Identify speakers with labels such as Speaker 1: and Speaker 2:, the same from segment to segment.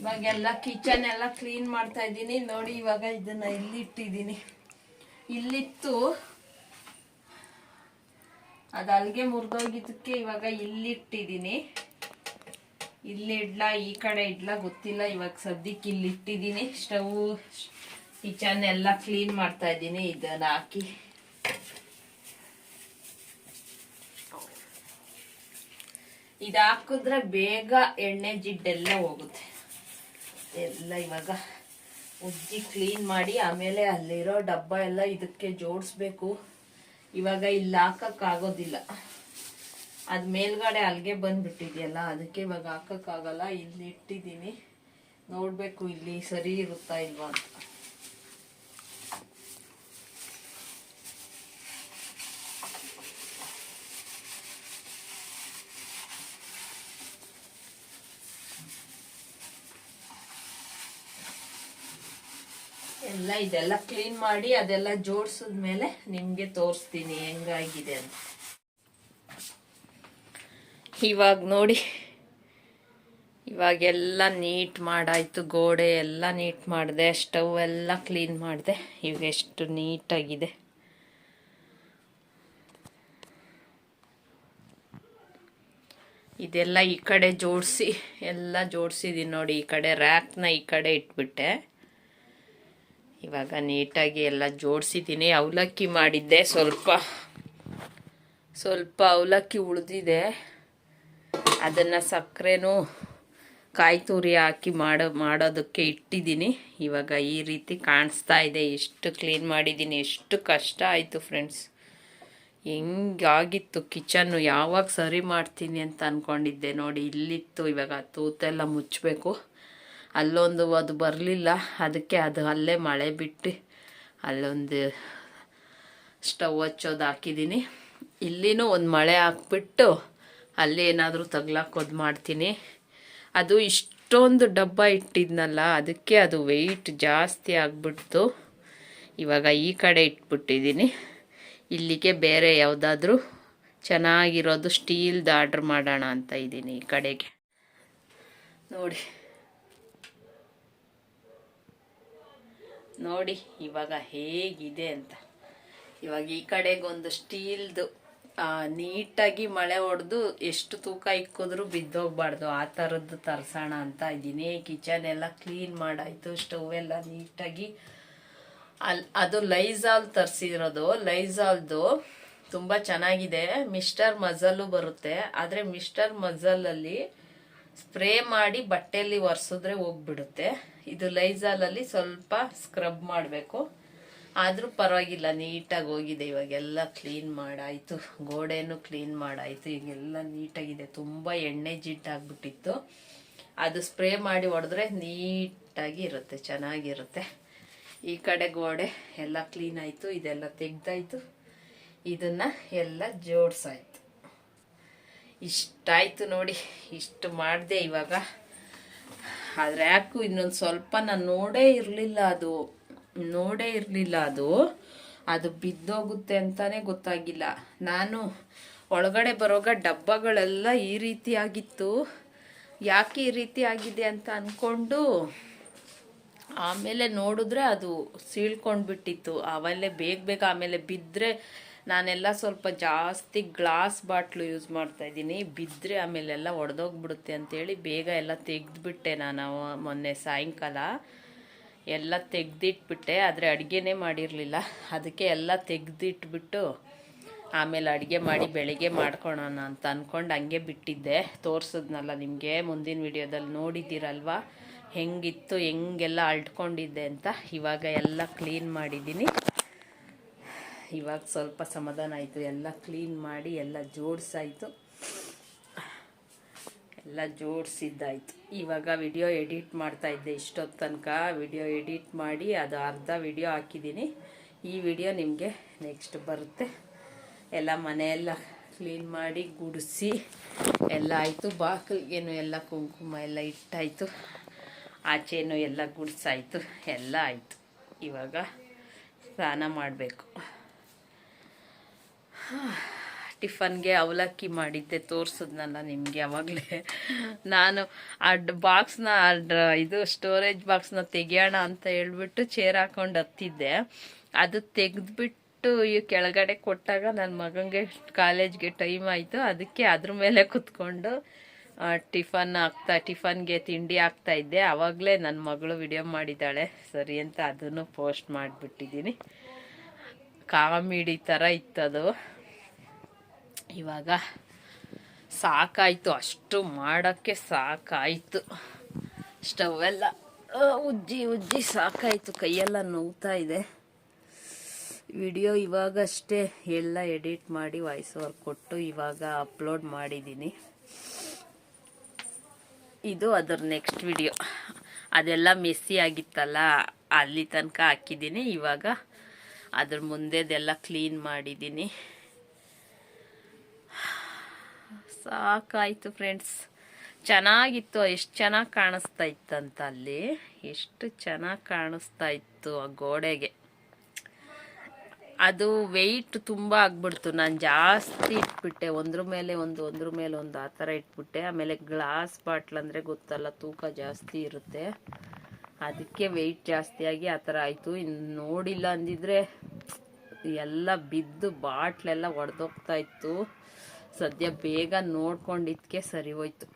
Speaker 1: ಇವಾಗೆಲ್ಲ ಕಿಚನ್ ಎಲ್ಲ ಕ್ಲೀನ್ ಮಾಡ್ತಾ ಇದ್ದೀನಿ. ನೋಡಿ ಇವಾಗ ಇದನ್ನ ಇಲ್ಲಿ ಇಟ್ಟಿದ್ದೀನಿ ಇಲ್ಲಿತ್ತು ಅದು ಅಲ್ಲಿಗೆ ಮುರಿದೋಗಿದ್ದಕ್ಕೆ ಇವಾಗ ಇಲ್ಲಿಟ್ಟಿದ್ದೀನಿ. ಇಲ್ಲಿ ಇಡ್ಲ, ಈ ಕಡೆ ಇಡ್ಲಾ ಗೊತ್ತಿಲ್ಲ. ಇವಾಗ ಸದ್ಯಕ್ಕೆ ಇಲ್ಲಿ ಇಟ್ಟಿದ್ದೀನಿ ಸ್ಟವ್ ಕಿಚನ್ ಎಲ್ಲ ಕ್ಲೀನ್ ಮಾಡ್ತಾ ಇದ್ದೀನಿ. ಇದನ್ನ ಹಾಕಿ. ಇದು ಬೇಗ ಎಣ್ಣೆ ಜಿಡ್ಡೆಲ್ಲ ಹೋಗುತ್ತೆ. ಎಲ್ಲ ಇವಾಗ ಉಜ್ಜಿ ಕ್ಲೀನ್ ಮಾಡಿ ಆಮೇಲೆ ಅಲ್ಲಿರೋ ಡಬ್ಬ ಎಲ್ಲ ಇದಕ್ಕೆ ಜೋಡಿಸ್ಬೇಕು. ಇವಾಗ ಇಲ್ಲಿ ಹಾಕೋಕ್ಕಾಗೋದಿಲ್ಲ ಅದು ಮೇಲ್ಗಡೆ ಅಲ್ಲಿಗೆ ಬಂದುಬಿಟ್ಟಿದೆಯಲ್ಲ, ಅದಕ್ಕೆ ಇವಾಗ ಹಾಕಕ್ಕಾಗಲ್ಲ ಇಲ್ಲಿ ಇಟ್ಟಿದ್ದೀನಿ. ನೋಡಬೇಕು ಇಲ್ಲಿ ಸರಿ ಇರುತ್ತಾ ಇಲ್ವಾ ಅಂತ. ಎಲ್ಲ ಇದೆಲ್ಲ ಕ್ಲೀನ್ ಮಾಡಿ ಅದೆಲ್ಲ ಜೋಡಿಸಿದ್ಮೇಲೆ ನಿಮಗೆ ತೋರಿಸ್ತೀನಿ ಹೆಂಗಾಗಿದೆ ಅಂತ. ಇವಾಗ ನೋಡಿ ಇವಾಗೆಲ್ಲ ನೀಟ್ ಮಾಡಾಯಿತು, ಗೋಡೆ ಎಲ್ಲ ನೀಟ್ ಮಾಡಿದೆ, ಸ್ಟವ್ ಎಲ್ಲ ಕ್ಲೀನ್ ಮಾಡಿದೆ, ಇವಾಗ ಎಷ್ಟು ನೀಟಾಗಿದೆ ಇದೆಲ್ಲ ಈ ಕಡೆ ಜೋಡಿಸಿ, ಎಲ್ಲ ಜೋಡಿಸಿದ್ದೀನಿ ನೋಡಿ, ಈ ಕಡೆ ರ್ಯಾಕ್ನ ಈ ಕಡೆ ಇಟ್ಬಿಟ್ಟೆ. ಇವಾಗ ನೀಟಾಗಿ ಎಲ್ಲ ಜೋಡಿಸಿದ್ದೀನಿ. ಅವಲಕ್ಕಿ ಮಾಡಿದ್ದೆ ಸ್ವಲ್ಪ. ಸ್ವಲ್ಪ ಅವಲಕ್ಕಿ ಉಳಿದಿದೆ. ಅದನ್ನು ಸಕ್ಕರೆನೂ ಕಾಯಿ ತುರಿ ಹಾಕಿ ಮಾಡೋ, ಮಾಡೋದಕ್ಕೆ ಇಟ್ಟಿದ್ದೀನಿ. ಇವಾಗ ಈ ರೀತಿ ಕಾಣಿಸ್ತಾ ಇದೆ. ಎಷ್ಟು ಕ್ಲೀನ್ ಮಾಡಿದ್ದೀನಿ. ಎಷ್ಟು ಕಷ್ಟ ಆಯಿತು ಫ್ರೆಂಡ್ಸ್. ಹೆಂಗಾಗಿತ್ತು ಕಿಚನ್ನು. ಯಾವಾಗ ಸರಿ ಮಾಡ್ತೀನಿ ಅಂತ ಅಂದ್ಕೊಂಡಿದ್ದೆ ನೋಡಿ. ಇಲ್ಲಿತ್ತು ಇವಾಗ ತೂತೆಲ್ಲ ಮುಚ್ಚಬೇಕು. ಅಲ್ಲೊಂದು ಅದು ಬರಲಿಲ್ಲ. ಅದಕ್ಕೆ ಅದು ಅಲ್ಲೇ ಮಳೆ ಬಿಟ್ಟು ಅಲ್ಲೊಂದು ಸ್ಟವ್ ಹಚ್ಚೋದು ಹಾಕಿದ್ದೀನಿ. ಇಲ್ಲಿನೂ ಒಂದು ಮಳೆ ಹಾಕ್ಬಿಟ್ಟು ಅಲ್ಲಿ ಏನಾದರೂ ತಗ್ಲಾಕೋದು ಮಾಡ್ತೀನಿ. ಅದು ಇಷ್ಟೊಂದು ಡಬ್ಬ ಇಟ್ಟಿದ್ನಲ್ಲ, ಅದಕ್ಕೆ ಅದು ವೆಯ್ಟ್ ಜಾಸ್ತಿ ಆಗಿಬಿಡ್ತು. ಇವಾಗ ಈ ಕಡೆ ಇಟ್ಬಿಟ್ಟಿದ್ದೀನಿ. ಇಲ್ಲಿಗೆ ಬೇರೆ ಯಾವುದಾದ್ರೂ ಚೆನ್ನಾಗಿರೋದು ಸ್ಟೀಲ್ದು ಆರ್ಡ್ರ್ ಮಾಡೋಣ ಅಂತ ಇದ್ದೀನಿ ಈ ಕಡೆಗೆ. ನೋಡಿ. ನೋಡಿ, ಇವಾಗ ಹೇಗಿದೆ ಅಂತ. ಇವಾಗ ಈ ಕಡೆಗೊಂದು ಸ್ಟೀಲ್ದು ನೀಟಾಗಿ ಮಳೆ ಹೊಡೆದು ಎಷ್ಟು ತೂಕ ಇಕ್ಕಿದ್ರು ಬಿದ್ದೋಗ್ಬಾರ್ದು. ಆ ಥರದ್ದು ತರ್ಸೋಣ ಅಂತ ಇದ್ದೀನಿ. ಕಿಚನ್ ಎಲ್ಲ ಕ್ಲೀನ್ ಮಾಡಾಯಿತು, ಸ್ಟವ್ ಎಲ್ಲ ನೀಟಾಗಿ. ಅಲ್ಲಿ ಅದು ಲೈಝಾಲ್ ತರಿಸಿರೋದು. ಲೈಝಾಲ್ದು ತುಂಬ ಚೆನ್ನಾಗಿದೆ. ಮಿಸ್ಟರ್ ಮಜಲ್ಲು ಬರುತ್ತೆ. ಆದರೆ ಮಿಸ್ಟರ್ ಮಜಲಲ್ಲಿ ಸ್ಪ್ರೇ ಮಾಡಿ ಬಟ್ಟೆಯಲ್ಲಿ ಒರೆಸಿದ್ರೆ ಹೋಗ್ಬಿಡುತ್ತೆ. ಇದು ಲೈಸಾಲಲ್ಲಿ ಸ್ವಲ್ಪ ಸ್ಕ್ರಬ್ ಮಾಡಬೇಕು. ಆದರೂ ಪರವಾಗಿಲ್ಲ, ನೀಟಾಗಿ ಹೋಗಿದೆ ಇವಾಗೆಲ್ಲ ಕ್ಲೀನ್ ಮಾಡಾಯಿತು. ಗೋಡೆನೂ ಕ್ಲೀನ್ ಮಾಡಾಯಿತು. ಈಗೆಲ್ಲ ನೀಟಾಗಿದೆ. ತುಂಬ ಎಣ್ಣೆ ಜಿಡ್ಡಾಗ್ಬಿಟ್ಟಿತ್ತು ಅದು ಸ್ಪ್ರೇ ಮಾಡಿ ಹೊಡೆದ್ರೆ ನೀಟಾಗಿ ಇರುತ್ತೆ, ಚೆನ್ನಾಗಿರುತ್ತೆ. ಈ ಕಡೆ ಗೋಡೆ ಎಲ್ಲ ಕ್ಲೀನ್ ಆಯಿತು. ಇದೆಲ್ಲ ತೆಗ್ದಾಯಿತು. ಇದನ್ನು ಎಲ್ಲ ಜೋಡಿಸಾಯ್ತು. ಇಷ್ಟಾಯ್ತು ನೋಡಿ, ಇಷ್ಟು ಮಾಡಿದೆ ಇವಾಗ. ಆದರೆ ಯಾಕು ಇನ್ನೊಂದು ಸ್ವಲ್ಪ ನಾನು ನೋಡೇ ಇರಲಿಲ್ಲ ಅದು. ನೋಡೇ ಇರಲಿಲ್ಲ ಅದು. ಅದು ಬಿದ್ದೋಗುತ್ತೆ ಅಂತಾನೆ ಗೊತ್ತಾಗಿಲ್ಲ. ನಾನು ಒಳಗಡೆ ಬರೋಗ ಡಬ್ಬಗಳೆಲ್ಲ ಈ ರೀತಿ ಆಗಿತ್ತು. ಯಾಕೆ ಈ ರೀತಿ ಆಗಿದೆ ಅಂತ ಅಂದ್ಕೊಂಡು ಆಮೇಲೆ ನೋಡಿದ್ರೆ ಅದು ಸೀಳ್ಕೊಂಡ್ಬಿಟ್ಟಿತ್ತು. ಆಮೇಲೆ ಬೇಗ ಬೇಗ ಆಮೇಲೆ ಬಿದ್ದರೆ ನಾನೆಲ್ಲ ಸ್ವಲ್ಪ ಜಾಸ್ತಿ ಗ್ಲಾಸ್ ಬಾಟ್ಲು ಯೂಸ್ ಮಾಡ್ತಾ ಇದ್ದೀನಿ. ಬಿದ್ದರೆ ಆಮೇಲೆಲ್ಲ ಒಡೆದೋಗ್ಬಿಡುತ್ತೆ ಅಂತೇಳಿ ಬೇಗ ಎಲ್ಲ ತೆಗೆದ್ಬಿಟ್ಟೆ ನಾನು ಮೊನ್ನೆ ಸಾಯಂಕಾಲ. ಎಲ್ಲ ತೆಗೆದಿಟ್ಬಿಟ್ಟೆ, ಆದರೆ ಅಡುಗೆನೇ ಮಾಡಿರಲಿಲ್ಲ. ಅದಕ್ಕೆ ಎಲ್ಲ ತೆಗೆದಿಟ್ಬಿಟ್ಟು ಆಮೇಲೆ ಅಡುಗೆ ಮಾಡಿ ಬೆಳಿಗ್ಗೆ ಮಾಡ್ಕೊಳೋಣ ಅಂತ ಅಂದ್ಕೊಂಡು ಹಂಗೆ ಬಿಟ್ಟಿದ್ದೆ. ತೋರಿಸಿದ್ನಲ್ಲ ನಿಮಗೆ, ಮುಂದಿನ ವಿಡಿಯೋದಲ್ಲಿ ನೋಡಿದ್ದೀರಲ್ವ? ಹೆಂಗಿತ್ತು, ಹೆಂಗೆಲ್ಲ ಅಳ್ಟ್ಕೊಂಡಿದ್ದೆ ಅಂತ ಇವಾಗ ಎಲ್ಲ ಕ್ಲೀನ್ ಮಾಡಿದ್ದೀನಿ. ಇವಾಗ ಸ್ವಲ್ಪ ಸಮಾಧಾನ ಆಯಿತು. ಎಲ್ಲ ಕ್ಲೀನ್ ಮಾಡಿ ಎಲ್ಲ ಜೋಡಿಸಾಯಿತು. ಎಲ್ಲ ಜೋಡಿಸಿದ್ದಾಯಿತು. ಇವಾಗ ವಿಡಿಯೋ ಎಡಿಟ್ ಮಾಡ್ತಾ ಇದ್ದೆ ಇಷ್ಟೊತ್ತು ತನಕ. ವಿಡಿಯೋ ಎಡಿಟ್ ಮಾಡಿ ಅದು ಅರ್ಧ ವಿಡಿಯೋ ಹಾಕಿದ್ದೀನಿ. ಈ ವಿಡಿಯೋ ನಿಮಗೆ ನೆಕ್ಸ್ಟ್ ಬರುತ್ತೆ. ಎಲ್ಲ ಮನೆಯೆಲ್ಲ ಕ್ಲೀನ್ ಮಾಡಿ ಗುಡಿಸಿ ಎಲ್ಲ ಆಯಿತು. ಬಾಕಲ್ಗೇನು ಎಲ್ಲ ಕುಂಕುಮ ಎಲ್ಲ ಇಟ್ಟಾಯಿತು. ಆಚೆನೂ ಎಲ್ಲ ಗುಡಿಸಾಯಿತು. ಎಲ್ಲ ಆಯಿತು. ಇವಾಗ ಸ್ನಾನ ಮಾಡಬೇಕು. ಟಿಫನ್ಗೆ ಅವಲಕ್ಕಿ ಮಾಡಿದ್ದೆ, ತೋರಿಸಿದ್ನಲ್ಲ ನಿಮಗೆ ಅವಾಗಲೇ ನಾನು ಆ ಬಾಕ್ಸ್ನ ಇದು ಸ್ಟೋರೇಜ್ ಬಾಕ್ಸ್ನ ತೆಗಿಯೋಣ ಅಂತ ಹೇಳ್ಬಿಟ್ಟು ಚೇರ್ ಹಾಕೊಂಡು ಹತ್ತಿದ್ದೆ. ಅದು ತೆಗೆದ್ಬಿಟ್ಟು ಈ ಕೆಳಗಡೆ ಕೊಟ್ಟಾಗ ನನ್ನ ಮಗನಿಗೆ ಕಾಲೇಜ್ಗೆ ಟೈಮ್ ಆಯಿತು. ಅದಕ್ಕೆ ಅದ್ರ ಮೇಲೆ ಕುತ್ಕೊಂಡು ಟಿಫನ್ ಹಾಕ್ತಾ, ಟಿಫನ್ಗೆ ತಿಂಡಿ ಹಾಕ್ತಾ ಇದ್ದೆ. ಆವಾಗಲೇ ನನ್ನ ಮಗಳು ವಿಡಿಯೋ ಮಾಡಿದ್ದಾಳೆ. ಸರಿ ಅಂತ ಅದನ್ನು ಪೋಸ್ಟ್ ಮಾಡಿಬಿಟ್ಟಿದ್ದೀನಿ. ಕಾಮಿಡಿ ಥರ ಇತ್ತದು. ಇವಾಗ ಸಾಕಾಯಿತು, ಅಷ್ಟು ಮಾಡೋಕ್ಕೆ ಸಾಕಾಯಿತು. ಸ್ಟವೆಲ್ಲ ಎಲ್ಲ ಉಜ್ಜಿ ಉಜ್ಜಿ ಸಾಕಾಯಿತು, ಕೈಯೆಲ್ಲ ನೋವ್ತಾ ಇದೆ. ವಿಡಿಯೋ ಇವಾಗಷ್ಟೇ ಎಲ್ಲ ಎಡಿಟ್ ಮಾಡಿ ವಾಯ್ಸ್ ಓವರ್ ಕೊಟ್ಟು ಇವಾಗ ಅಪ್ಲೋಡ್ ಮಾಡಿದ್ದೀನಿ. ಇದು ಅದರ ನೆಕ್ಸ್ಟ್ ವಿಡಿಯೋ. ಅದೆಲ್ಲ ಮೆಸ್ಸಿ ಆಗಿತ್ತಲ್ಲ, ಅಲ್ಲಿ ತನಕ ಹಾಕಿದ್ದೀನಿ. ಇವಾಗ ಅದ್ರ ಮುಂದೆದೆಲ್ಲ ಕ್ಲೀನ್ ಮಾಡಿದ್ದೀನಿ. ಸಾಕಾಯಿತು ಫ್ರೆಂಡ್ಸ್ ಚೆನ್ನಾಗಿತ್ತು, ಎಷ್ಟು ಚೆನ್ನಾಗಿ ಕಾಣಿಸ್ತಾ ಇತ್ತಂತ ಅಲ್ಲಿ ಎಷ್ಟು ಚೆನ್ನಾಗಿ ಕಾಣಿಸ್ತಾ ಇತ್ತು ಆ ಗೋಡೆಗೆ. ಅದು ವೆಯ್ಟ್ ತುಂಬ ಆಗ್ಬಿಡ್ತು. ನಾನು ಜಾಸ್ತಿ ಇಟ್ಬಿಟ್ಟೆ. ಒಂದ್ರ ಮೇಲೆ ಒಂದು, ಒಂದ್ರ ಮೇಲೆ ಒಂದು ಆ ಥರ ಇಟ್ಬಿಟ್ಟೆ. ಆಮೇಲೆ ಗ್ಲಾಸ್ ಬಾಟ್ಲ್ ಅಂದರೆ ಗೊತ್ತಲ್ಲ, ತೂಕ ಜಾಸ್ತಿ ಇರುತ್ತೆ. ಅದಕ್ಕೆ ವೆಯ್ಟ್ ಜಾಸ್ತಿಯಾಗಿ ಆ ಥರ ಆಯಿತು. ಇನ್ನು ನೋಡಿಲ್ಲ ಅಂದಿದ್ರೆ ಎಲ್ಲ ಬಿದ್ದು ಬಾಟ್ಲೆಲ್ಲ ಒಡೆದೋಗ್ತಾ ಇತ್ತು. ಸದ್ಯ ಬೇಗ ನೋಡ್ಕೊಂಡಿದ್ದಕ್ಕೆ ಸರಿ ಹೋಯ್ತು.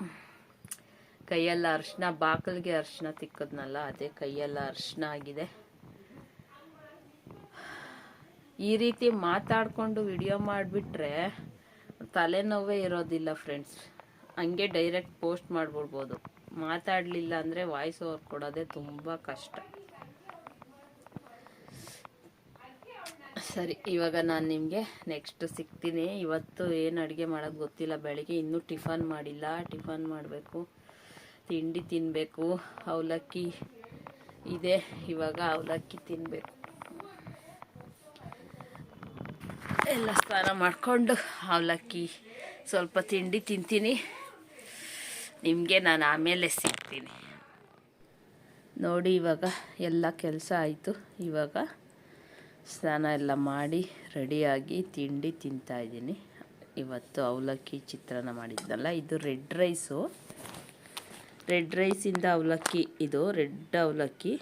Speaker 1: ಕೈಯೆಲ್ಲ ಅರ್ಶಿನ, ಬಾಕಲ್ಗೆ ಅರ್ಶಿನ ತಿಕ್ಕದ್ನಲ್ಲ, ಅದೇ ಕೈಯೆಲ್ಲ ಅರ್ಶಿನ ಆಗಿದೆ. ಈ ರೀತಿ ಮಾತಾಡಿಕೊಂಡು ವಿಡಿಯೋ ಮಾಡಿಬಿಟ್ರೆ ತಲೆನೋವೇ ಇರೋದಿಲ್ಲ ಫ್ರೆಂಡ್ಸ್. ಹಂಗೆ ಡೈರೆಕ್ಟ್ ಪೋಸ್ಟ್ ಮಾಡ್ಬಿಡ್ಬೋದು. ಮಾತಾಡಲಿಲ್ಲ ಅಂದರೆ ವಾಯ್ಸ್ ಓವರ್ ಕೊಡೋದೇ ತುಂಬ ಕಷ್ಟ. ಸರಿ, ಇವಾಗ ನಾನು ನಿಮಗೆ ನೆಕ್ಸ್ಟ್ ಸಿಗ್ತೀನಿ. ಇವತ್ತು ಏನು ಅಡುಗೆ ಮಾಡೋದು ಗೊತ್ತಿಲ್ಲ, ಬೆಳಗ್ಗೆ ಇನ್ನೂ ಟಿಫನ್ ಮಾಡಿಲ್ಲ. ಟಿಫನ್ ಮಾಡಬೇಕು, ತಿಂಡಿ ತಿನ್ನಬೇಕು ಅವಲಕ್ಕಿ ಇದೆ, ಇವಾಗ ಅವಲಕ್ಕಿ ತಿನ್ನಬೇಕು ಎಲ್ಲ ಸ್ನಾನ ಮಾಡಿಕೊಂಡು ಅವಲಕ್ಕಿ, ಸ್ವಲ್ಪ ತಿಂಡಿ ತಿಂತೀನಿ. ನಿಮಗೆ ನಾನು ಆಮೇಲೆ ಸಿಗ್ತೀನಿ. ನೋಡಿ, ಇವಾಗ ಎಲ್ಲ ಕೆಲಸ ಆಯಿತು. ಇವಾಗ ಸ್ನಾನ ಎಲ್ಲ ಮಾಡಿ ರೆಡಿಯಾಗಿ ತಿಂಡಿ ತಿಂತಾಯಿದ್ದೀನಿ ಇವತ್ತು ಅವಲಕ್ಕಿ ಚಿತ್ರಾನ್ನ ಮಾಡಿದ್ನಲ್ಲ, ಇದು ರೆಡ್ ರೈಸು. ರೆಡ್ ರೈಸಿಂದ ಅವಲಕ್ಕಿ, ಇದು ರೆಡ್ ಅವಲಕ್ಕಿ.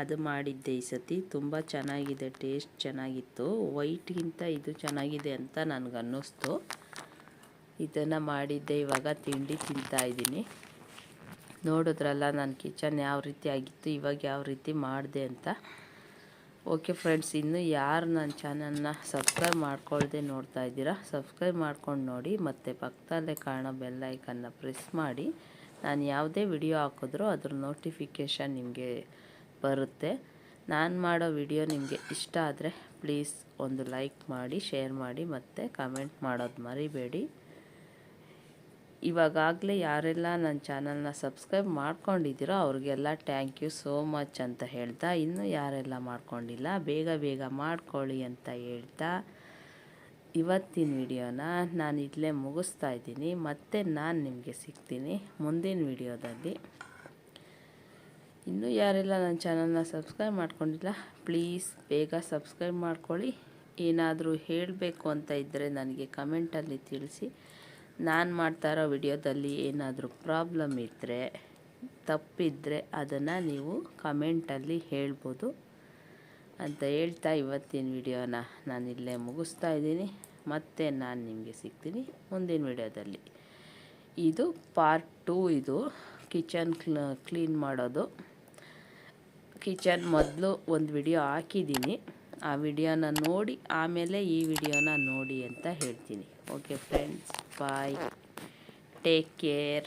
Speaker 1: ಅದು ಮಾಡಿದ್ದೆ ಈ ಸತಿ. ತುಂಬ ಚೆನ್ನಾಗಿದೆ, ಟೇಸ್ಟ್ ಚೆನ್ನಾಗಿತ್ತು. ವೈಟ್ಗಿಂತ ಇದು ಚೆನ್ನಾಗಿದೆ ಅಂತ ನನಗೆ ಅನ್ನಿಸ್ತು ಇದನ್ನು ಮಾಡಿದ್ದೆ, ಇವಾಗ ತಿಂಡಿ ತಿಂತಾಯಿದ್ದೀನಿ ನೋಡಿದ್ರಲ್ಲ ನನ್ನ ಕಿಚನ್ ಯಾವ ರೀತಿ ಆಗಿತ್ತು, ಇವಾಗ ಯಾವ ರೀತಿ ಮಾಡಿದೆ ಅಂತ. ಓಕೆ ಫ್ರೆಂಡ್ಸ್ ಇನ್ನು ಯಾರು ನನ್ನ ಚಾನಲ್ನ ಸಬ್ಸ್ಕ್ರೈಬ್ ಮಾಡ್ಕೊಳ್ದೆ ನೋಡ್ತಾ ಇದ್ದೀರಾ ಸಬ್ಸ್ಕ್ರೈಬ್ ಮಾಡ್ಕೊಂಡು ನೋಡಿ, ಮತ್ತು ಪಕ್ಕದಲ್ಲೇ ಕಾಣೋ ಬೆಲ್ಲೈಕನ್ನ ಪ್ರೆಸ್ ಮಾಡಿ. ನಾನು ಯಾವುದೇ ವಿಡಿಯೋ ಹಾಕಿದ್ರೂ ಅದ್ರ ನೋಟಿಫಿಕೇಷನ್ ನಿಮಗೆ ಬರುತ್ತೆ. ನಾನು ಮಾಡೋ ವಿಡಿಯೋ ನಿಮಗೆ ಇಷ್ಟ ಆದರೆ ಪ್ಲೀಸ್ ಒಂದು ಲೈಕ್ ಮಾಡಿ ಶೇರ್ ಮಾಡಿ, ಮತ್ತು ಕಮೆಂಟ್ ಮಾಡೋದು ಮರಿಬೇಡಿ. ಇವಾಗಲೇ ಯಾರೆಲ್ಲ ನನ್ನ ಚಾನಲ್ನ ಸಬ್ಸ್ಕ್ರೈಬ್ ಮಾಡ್ಕೊಂಡಿದ್ದೀರೋ ಅವ್ರಿಗೆಲ್ಲ ಥ್ಯಾಂಕ್ ಯು ಸೋ ಮಚ್ ಅಂತ ಹೇಳ್ತಾ, ಇನ್ನೂ ಯಾರೆಲ್ಲ ಮಾಡ್ಕೊಂಡಿಲ್ಲ, ಬೇಗ ಬೇಗ ಮಾಡ್ಕೊಳ್ಳಿ ಅಂತ ಹೇಳ್ತಾ, ಇವತ್ತಿನ ವಿಡಿಯೋನ ನಾನು ಇಲ್ಲೇ ಮುಗಿಸ್ತಾ ಇದ್ದೀನಿ. ಮತ್ತೆ ನಾನು ನಿಮಗೆ ಸಿಗ್ತೀನಿ ಮುಂದಿನ ವಿಡಿಯೋದಲ್ಲಿ. ಇನ್ನೂ ಯಾರೆಲ್ಲ ನನ್ನ ಚಾನಲ್ನ ಸಬ್ಸ್ಕ್ರೈಬ್ ಮಾಡ್ಕೊಂಡಿಲ್ಲ ಪ್ಲೀಸ್ ಬೇಗ ಸಬ್ಸ್ಕ್ರೈಬ್ ಮಾಡ್ಕೊಳ್ಳಿ. ಏನಾದರೂ ಹೇಳಬೇಕು ಅಂತ ಇದ್ದರೆ ನನಗೆ ಕಮೆಂಟಲ್ಲಿ ತಿಳಿಸಿ. ನಾನು ಮಾಡ್ತಾ ಇರೋ ವಿಡಿಯೋದಲ್ಲಿ ಏನಾದರೂ ಪ್ರಾಬ್ಲಮ್ ಇದ್ದರೆ ತಪ್ಪಿದ್ದರೆ ಅದನ್ನು ನೀವು ಕಮೆಂಟಲ್ಲಿ ಹೇಳ್ಬೋದು. ಅಂತ ಹೇಳ್ತಾ ಇವತ್ತಿನ ವಿಡಿಯೋನ ನಾನು ಇಲ್ಲೇ ಮುಗಿಸ್ತಾ ಇದ್ದೀನಿ. ಮತ್ತೆ ನಾನು ನಿಮಗೆ ಸಿಗ್ತೀನಿ ಮುಂದಿನ ವಿಡಿಯೋದಲ್ಲಿ. ಇದು ಪಾರ್ಟ್ ಟೂ ಇದು ಕಿಚನ್ ಕ್ಲೀನ್ ಮಾಡೋದು. ಕಿಚನ್ ಮೊದಲು ಒಂದು ವಿಡಿಯೋ ಹಾಕಿದ್ದೀನಿ. ಆ ವಿಡಿಯೋನ ನೋಡಿ, ಆಮೇಲೆ ಈ ವಿಡಿಯೋನ ನೋಡಿ ಅಂತ ಹೇಳ್ತೀನಿ. Okay friends Bye. Take care.